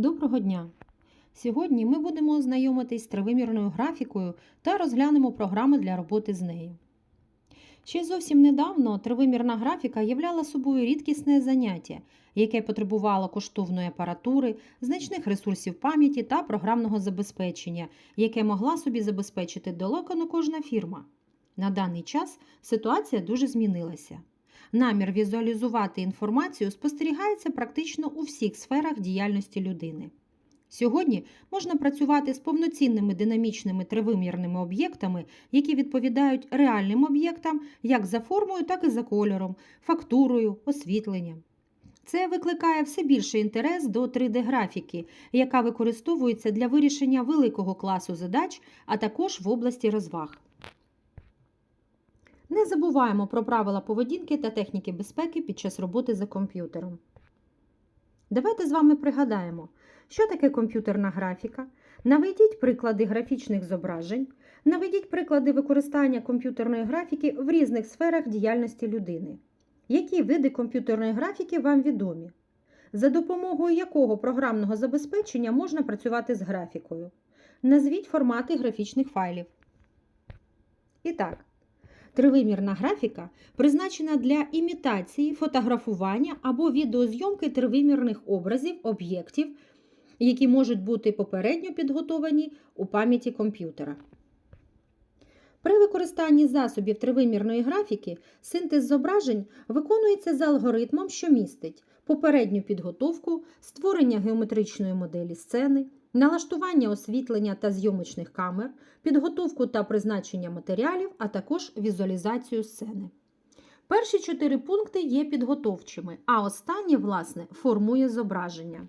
Доброго дня! Сьогодні ми будемо знайомитись з тривимірною графікою та розглянемо програми для роботи з нею. Ще зовсім недавно тривимірна графіка являла собою рідкісне заняття, яке потребувало коштовної апаратури, значних ресурсів пам'яті та програмного забезпечення, яке могла собі забезпечити далеко не кожна фірма. На даний час ситуація дуже змінилася. Намір візуалізувати інформацію спостерігається практично у всіх сферах діяльності людини. Сьогодні можна працювати з повноцінними динамічними тривимірними об'єктами, які відповідають реальним об'єктам як за формою, так і за кольором, фактурою, освітленням. Це викликає все більший інтерес до 3D-графіки, яка використовується для вирішення великого класу задач, а також в області розваг. Не забуваємо про правила поведінки та техніки безпеки під час роботи за комп'ютером. Давайте з вами пригадаємо, що таке комп'ютерна графіка. Наведіть приклади графічних зображень, наведіть приклади використання комп'ютерної графіки в різних сферах діяльності людини. Які види комп'ютерної графіки вам відомі? За допомогою якого програмного забезпечення можна працювати з графікою? Назвіть формати графічних файлів. І так, Тривимірна графіка призначена для імітації, фотографування або відеозйомки тривимірних образів, об'єктів, які можуть бути попередньо підготовані у пам'яті комп'ютера. При використанні засобів тривимірної графіки синтез зображень виконується за алгоритмом, що містить попередню підготовку, створення геометричної моделі сцени, налаштування освітлення та зйомочних камер, підготовку та призначення матеріалів, а також візуалізацію сцени. Перші чотири пункти є підготовчими, а останнє, власне, формує зображення.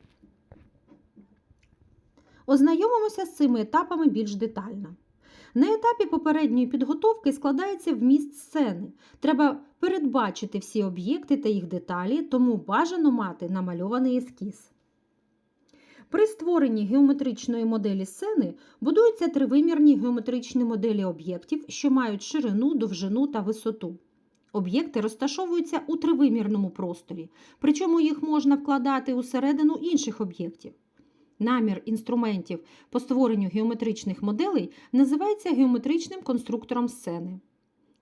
Ознайомимося з цими етапами більш детально. На етапі попередньої підготовки складається вміст сцени. Треба передбачити всі об'єкти та їх деталі, тому бажано мати намальований ескіз. При створенні геометричної моделі сцени будуються тривимірні геометричні моделі об'єктів, що мають ширину, довжину та висоту. Об'єкти розташовуються у тривимірному просторі, причому їх можна вкладати усередину інших об'єктів. Намір інструментів по створенню геометричних моделей називається геометричним конструктором сцени.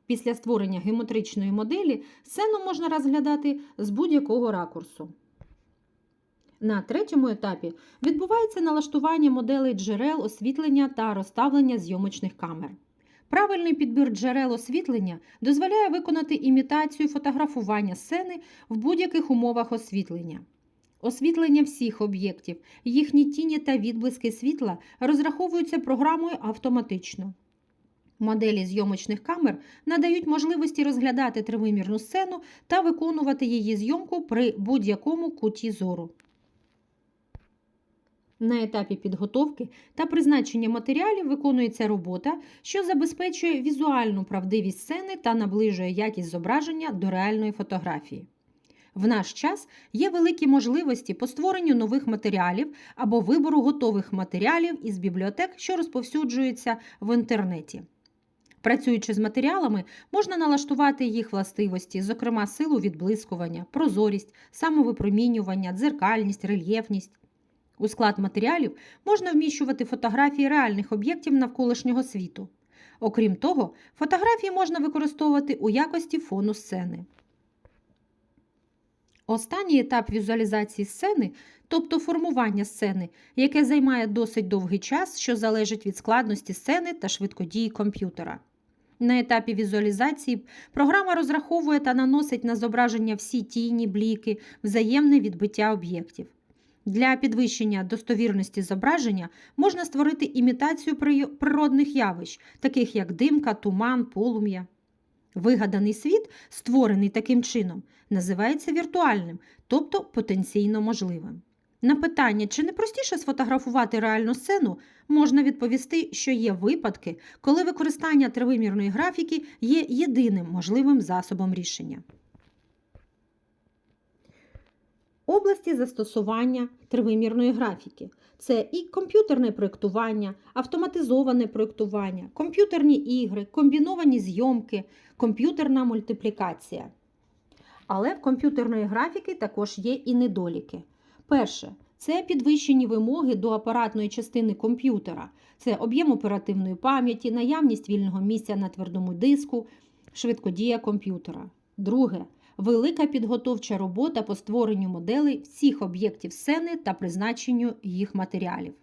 Після створення геометричної моделі сцену можна розглядати з будь-якого ракурсу. На третьому етапі відбувається налаштування моделей джерел освітлення та розставлення зйомочних камер. Правильний підбір джерел освітлення дозволяє виконати імітацію фотографування сцени в будь-яких умовах освітлення. Освітлення всіх об'єктів, їхні тіні та відблиски світла розраховуються програмою автоматично. Моделі зйомочних камер надають можливості розглядати тривимірну сцену та виконувати її зйомку при будь-якому куті зору. На етапі підготовки та призначення матеріалів виконується робота, що забезпечує візуальну правдивість сцени та наближує якість зображення до реальної фотографії. В наш час є великі можливості по створенню нових матеріалів або вибору готових матеріалів із бібліотек, що розповсюджуються в інтернеті. Працюючи з матеріалами, можна налаштувати їх властивості, зокрема силу відблискування, прозорість, самовипромінювання, дзеркальність, рельєфність. У склад матеріалів можна вміщувати фотографії реальних об'єктів навколишнього світу. Окрім того, фотографії можна використовувати у якості фону сцени. Останній етап візуалізації сцени, тобто формування сцени, яке займає досить довгий час, що залежить від складності сцени та швидкодії комп'ютера. На етапі візуалізації програма розраховує та наносить на зображення всі тіні, бліки, взаємне відбиття об'єктів. Для підвищення достовірності зображення можна створити імітацію природних явищ, таких як димка, туман, полум'я. Вигаданий світ, створений таким чином, називається віртуальним, тобто потенційно можливим. На питання, чи не простіше сфотографувати реальну сцену, можна відповісти, що є випадки, коли використання тривимірної графіки є єдиним можливим засобом рішення. Області застосування тривимірної графіки це і комп'ютерне проєктування, автоматизоване проєктування, комп'ютерні ігри, комбіновані зйомки, комп'ютерна мультиплікація. Але в комп'ютерної графіки також є і недоліки. Перше це підвищені вимоги до апаратної частини комп'ютера, це об'єм оперативної пам'яті, наявність вільного місця на твердому диску, швидкодія комп'ютера. Друге велика підготовча робота по створенню моделей всіх об'єктів сцени та призначенню їх матеріалів.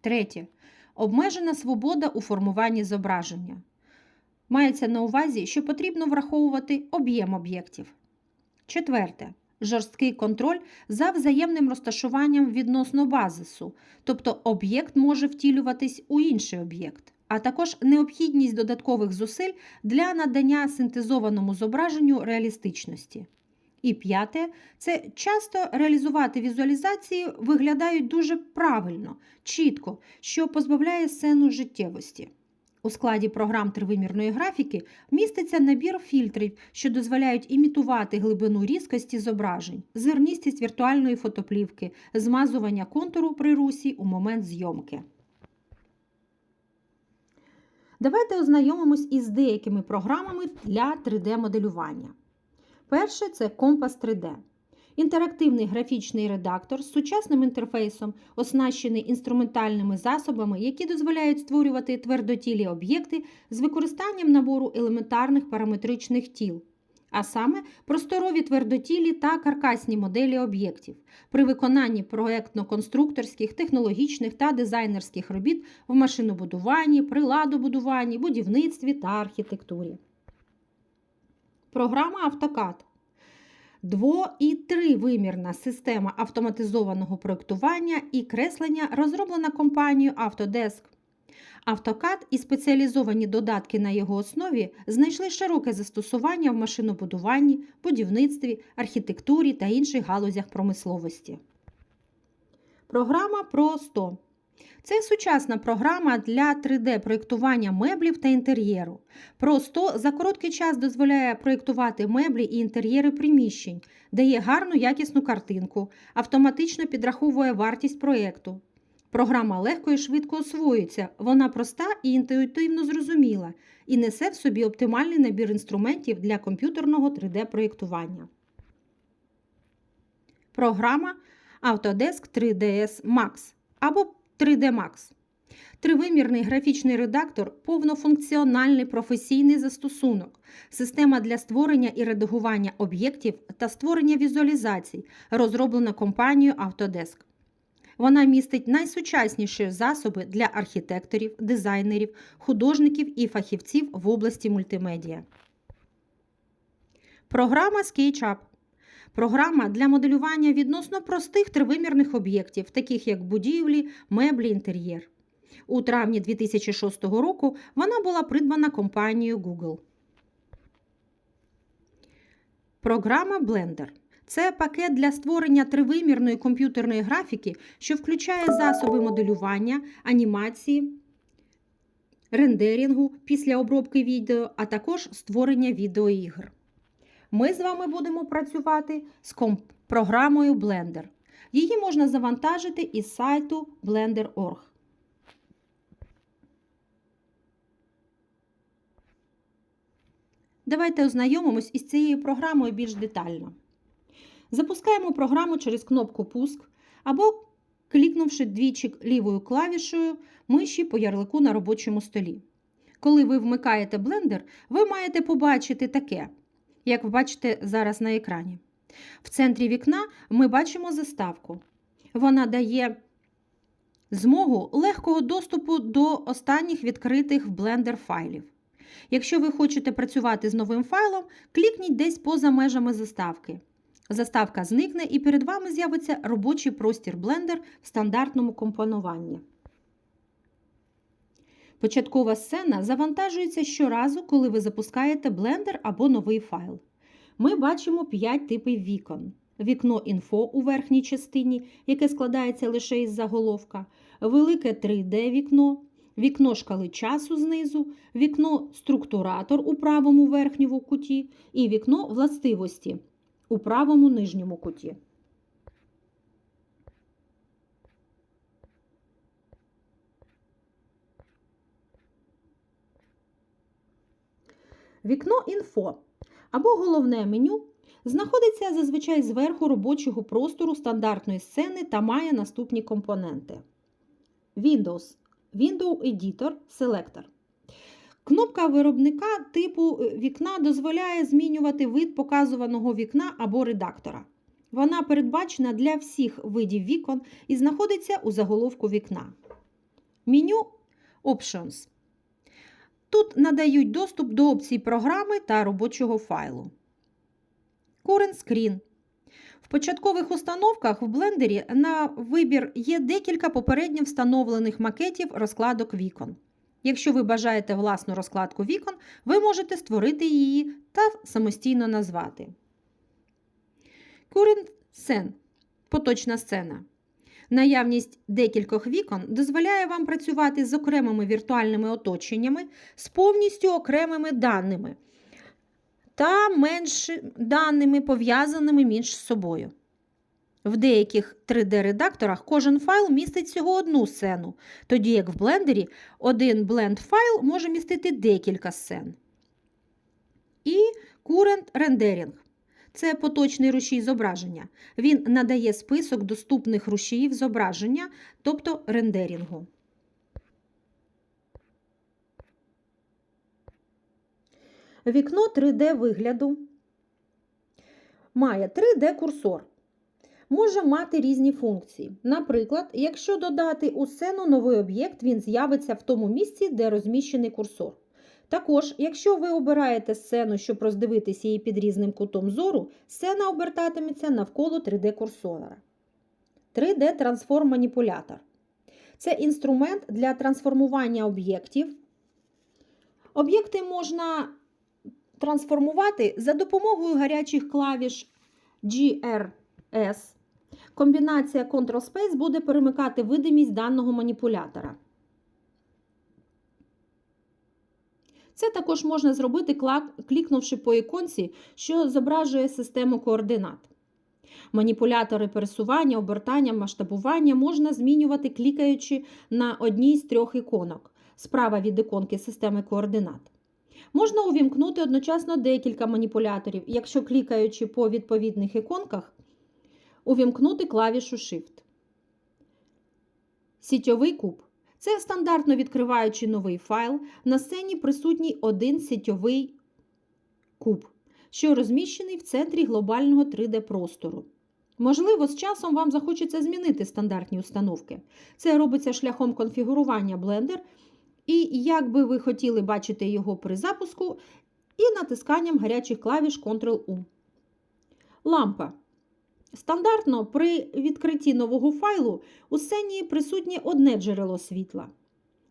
Третє. Обмежена свобода у формуванні зображення. Мається на увазі, що потрібно враховувати об'єм об'єктів. Четверте. Жорсткий контроль за взаємним розташуванням відносно базису, тобто об'єкт може втілюватись у інший об'єкт, а також необхідність додаткових зусиль для надання синтезованому зображенню реалістичності. І п'яте це часто реалізувати візуалізації виглядають дуже правильно, чітко, що позбавляє сцену життєвості. У складі програм тривимірної графіки міститься набір фільтрів, що дозволяють імітувати глибину різкості зображень, зерністість віртуальної фотоплівки, змазування контуру при русі у момент зйомки. Давайте ознайомимось із деякими програмами для 3D-моделювання. Перше це компас 3D. Інтерактивний графічний редактор з сучасним інтерфейсом, оснащений інструментальними засобами, які дозволяють створювати твердотілі об'єкти з використанням набору елементарних параметричних тіл, а саме просторові твердотілі та каркасні моделі об'єктів при виконанні проектно-конструкторських, технологічних та дизайнерських робіт в машинобудуванні, приладобудуванні, будівництві та архітектурі. Програма AutoCAD Дво- і тривимірна система автоматизованого проєктування і креслення розроблена компанією Autodesk. AutoCAD і спеціалізовані додатки на його основі знайшли широке застосування в машинобудуванні, будівництві, архітектурі та інших галузях промисловості. Програма Pro 100 це сучасна програма для 3D-проєктування меблів та інтер'єру. Просто за короткий час дозволяє проєктувати меблі і інтер'єри приміщень, дає гарну якісну картинку, автоматично підраховує вартість проєкту. Програма легко і швидко освоюється, вона проста і інтуїтивно зрозуміла і несе в собі оптимальний набір інструментів для комп'ютерного 3D-проєктування. Програма Autodesk 3ds Max або 3D Max. Тривимірний графічний редактор повнофункціональний професійний застосунок, система для створення і редагування об'єктів та створення візуалізацій, розроблена компанією Autodesk. Вона містить найсучасніші засоби для архітекторів, дизайнерів, художників і фахівців в області мультимедіа. Програма SketchUp Програма для моделювання відносно простих тривимірних об'єктів, таких як будівлі, меблі, інтер'єр. У травні 2006 року вона була придбана компанією Google. Програма Blender це пакет для створення тривимірної комп'ютерної графіки, що включає засоби моделювання, анімації, рендерінгу після обробки відео, а також створення відеоігр. Ми з вами будемо працювати з програмою Blender. Її можна завантажити із сайту blender.org. Давайте ознайомимось із цією програмою більш детально. Запускаємо програму через кнопку Пуск або клікнувши двічі лівою клавішою миші по ярлику на робочому столі. Коли ви вмикаєте блендер, ви маєте побачити таке як ви бачите зараз на екрані. В центрі вікна ми бачимо заставку. Вона дає змогу легкого доступу до останніх відкритих в Blender файлів. Якщо ви хочете працювати з новим файлом, клікніть десь поза межами заставки. Заставка зникне і перед вами з'явиться робочий простір Blender в стандартному компонуванні. Початкова сцена завантажується щоразу, коли ви запускаєте Blender або новий файл. Ми бачимо 5 типів вікон. Вікно інфо у верхній частині, яке складається лише із заголовка, велике 3D-вікно, вікно шкали часу знизу, вікно структуратор у правому верхньому куті і вікно властивості у правому нижньому куті. Вікно інфо або головне меню знаходиться зазвичай зверху робочого простору стандартної сцени та має наступні компоненти: Windows, Window Editor, Selector. Кнопка виробника типу е, вікна дозволяє змінювати вид показуваного вікна або редактора. Вона передбачена для всіх видів вікон і знаходиться у заголовку вікна. Меню Options. Тут надають доступ до опцій програми та робочого файлу. Current Screen. В початкових установках в блендері на вибір є декілька попередньо встановлених макетів розкладок вікон. Якщо ви бажаєте власну розкладку вікон, ви можете створити її та самостійно назвати. Current Scene – поточна сцена. Наявність декількох вікон дозволяє вам працювати з окремими віртуальними оточеннями з повністю окремими даними та менш даними, пов'язаними між собою. В деяких 3D-редакторах кожен файл містить всього одну сцену, тоді як в блендері один бленд-файл може містити декілька сцен. І Current Rendering – це поточний рушій зображення. Він надає список доступних рушіїв зображення, тобто рендерінгу. Вікно 3D вигляду має 3D-курсор. Може мати різні функції. Наприклад, якщо додати у сцену новий об'єкт, він з'явиться в тому місці, де розміщений курсор. Також, якщо ви обираєте сцену, щоб роздивитися її під різним кутом зору, сцена обертатиметься навколо 3D-курсора. 3D-трансформ-маніпулятор це інструмент для трансформування об'єктів. Об'єкти можна трансформувати за допомогою гарячих клавіш GRS. Комбінація Ctrl-Space буде перемикати видимість даного маніпулятора. Це також можна зробити, клікнувши по іконці, що зображує систему координат. Маніпулятори пересування, обертання, масштабування можна змінювати, клікаючи на одній з трьох іконок справа від іконки системи координат. Можна увімкнути одночасно декілька маніпуляторів, якщо клікаючи по відповідних іконках, увімкнути клавішу Shift. Сітьовий куб. Це стандартно відкриваючи новий файл, на сцені присутній один сітьовий куб, що розміщений в центрі глобального 3D-простору. Можливо, з часом вам захочеться змінити стандартні установки. Це робиться шляхом конфігурування Blender, і як би ви хотіли бачити його при запуску, і натисканням гарячих клавіш Ctrl-U. Лампа. Стандартно при відкритті нового файлу у сцені присутнє одне джерело світла,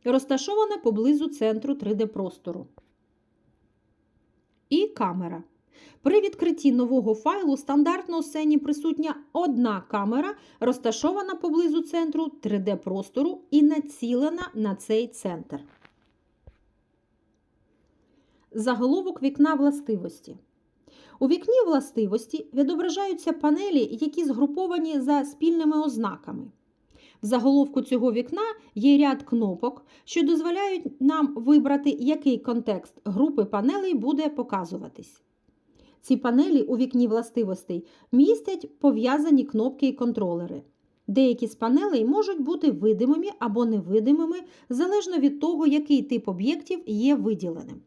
розташоване поблизу центру 3D-простору. І камера. При відкритті нового файлу стандартно у сцені присутня одна камера, розташована поблизу центру 3D-простору і націлена на цей центр. Заголовок вікна властивості. У вікні властивості відображаються панелі, які згруповані за спільними ознаками. В заголовку цього вікна є ряд кнопок, що дозволяють нам вибрати, який контекст групи панелей буде показуватись. Ці панелі у вікні властивостей містять пов'язані кнопки і контролери. Деякі з панелей можуть бути видимими або невидимими залежно від того, який тип об'єктів є виділеним.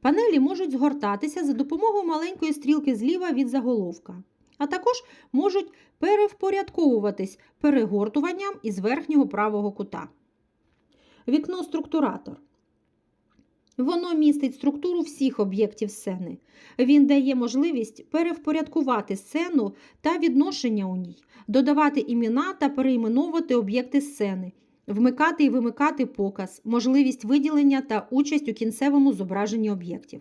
Панелі можуть згортатися за допомогою маленької стрілки зліва від заголовка, а також можуть перевпорядковуватись перегортуванням із верхнього правого кута. Вікно структуратор. Воно містить структуру всіх об'єктів сцени. Він дає можливість перевпорядкувати сцену та відношення у ній, додавати імена та перейменовувати об'єкти сцени, вмикати і вимикати показ, можливість виділення та участь у кінцевому зображенні об'єктів.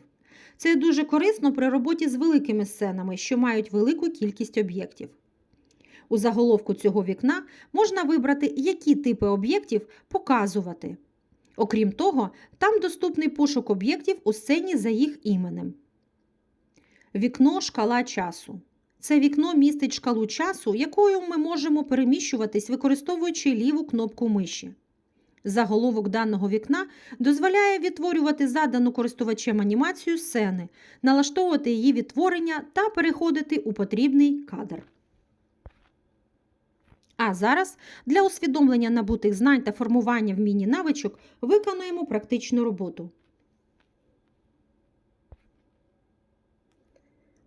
Це дуже корисно при роботі з великими сценами, що мають велику кількість об'єктів. У заголовку цього вікна можна вибрати, які типи об'єктів показувати. Окрім того, там доступний пошук об'єктів у сцені за їх іменем. Вікно шкала часу. Це вікно містить шкалу часу, якою ми можемо переміщуватись, використовуючи ліву кнопку миші. Заголовок даного вікна дозволяє відтворювати задану користувачем анімацію сцени, налаштовувати її відтворення та переходити у потрібний кадр. А зараз для усвідомлення набутих знань та формування вміння навичок виконуємо практичну роботу.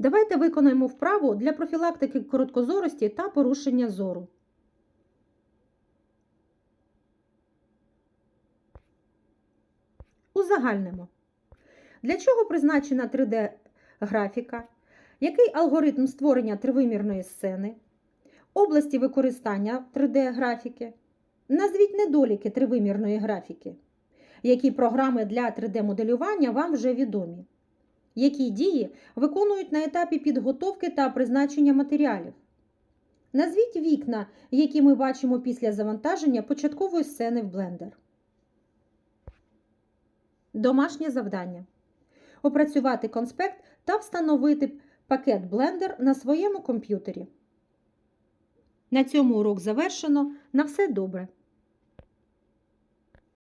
Давайте виконаємо вправу для профілактики короткозорості та порушення зору. Узагальнимо. Для чого призначена 3D-графіка? Який алгоритм створення тривимірної сцени? Області використання 3D-графіки? Назвіть недоліки тривимірної графіки. Які програми для 3D-моделювання вам вже відомі? Які дії виконують на етапі підготовки та призначення матеріалів? Назвіть вікна, які ми бачимо після завантаження початкової сцени в Blender. Домашнє завдання. Опрацювати конспект та встановити пакет Blender на своєму комп'ютері. На цьому урок завершено. На все добре!